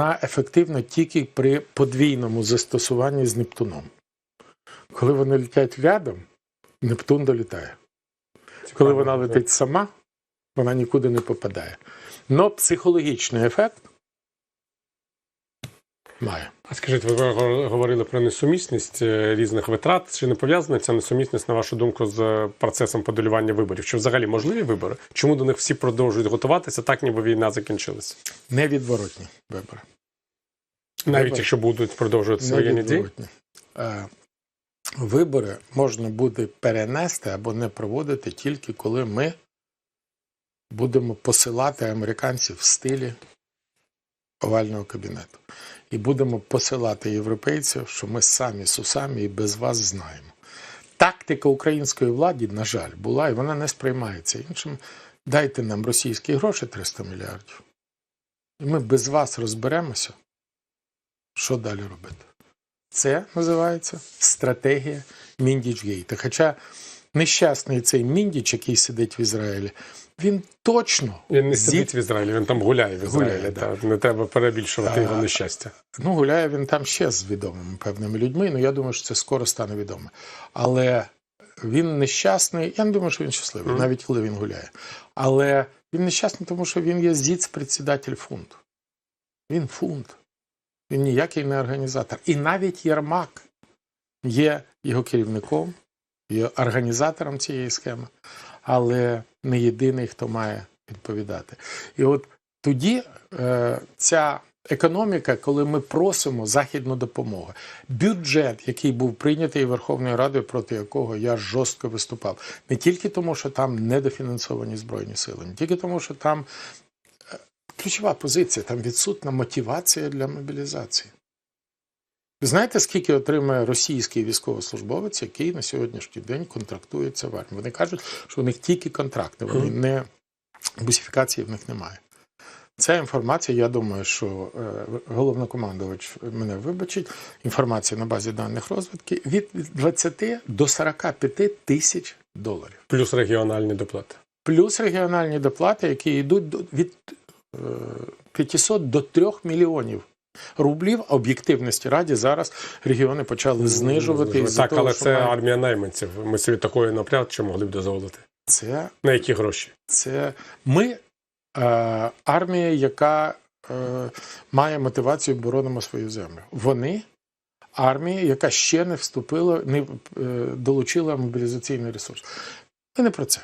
Вона ефективна тільки при подвійному застосуванні з Нептуном. Коли вони летять рядом, Нептун долітає. Коли вона летить сама, вона нікуди не попадає. Но психологічний ефект має. А скажіть, ви говорили про несумісність е, різних витрат. Чи не пов'язана ця несумісність, на вашу думку, з процесом подолювання виборів? Чи взагалі можливі вибори? Чому до них всі продовжують готуватися, так ніби війна закінчилася? Невідворотні вибори. Навіть Вибори. якщо будуть продовжувати воєнні дії? Е, Вибори можна буде перенести або не проводити тільки коли ми будемо посилати американців в стилі овального кабінету. І будемо посилати європейців, що ми самі з усами і без вас знаємо. Тактика української влади, на жаль, була, і вона не сприймається іншим. Дайте нам російські гроші 300 мільярдів. І ми без вас розберемося, що далі робити. Це називається стратегія Міндічгейта. Хоча нещасний цей Міндіч, який сидить в Ізраїлі, він точно Він не зі- сидить в Ізраїлі, він там гуляє в Ізраїлі. Гуляє, та, Не треба перебільшувати А, його нещастя. Ну, гуляє він там ще з відомими певними людьми. Ну, я думаю, що це скоро стане відомо. Але він нещасний. Я не думаю, що він щасливий, Мгм. навіть коли він гуляє. Але він нещасний, тому що він є зіц-председатель фунду. Він фунд. Він ніякий не організатор. І навіть Єрмак є його керівником, є організатором цієї схеми, але не єдиний, хто має відповідати. І от тоді е, ця економіка, коли ми просимо західну допомогу, бюджет, який був прийнятий Верховною Радою, проти якого я жорстко виступав, не тільки тому, що там недофінансовані збройні сили, не тільки тому, що там е, ключова позиція, там відсутна мотивація для мобілізації. Ви знаєте, скільки отримує російський військовослужбовець, який на сьогоднішній день контрактується в армії? Вони кажуть, що у них тільки контракти, вони не бусифікації в них немає. Ця інформація, я думаю, що е, головнокомандувач мене вибачить. Інформація на базі даних розвідки від 20 до 45 тисяч доларів. Плюс регіональні доплати. Плюс регіональні доплати, які йдуть від е, 500 до 3 мільйонів рублів. Об'єктивності раді зараз регіони почали знижувати. із-за так, того, але це мають- армія найманців. Ми собі такої напряд, що могли б дозволити. це На які гроші? Це ми е, армія, яка е, має мотивацію боронимо свою землю. Вони армія, яка ще не вступила, не е, долучила мобілізаційний ресурс. Ми не про це.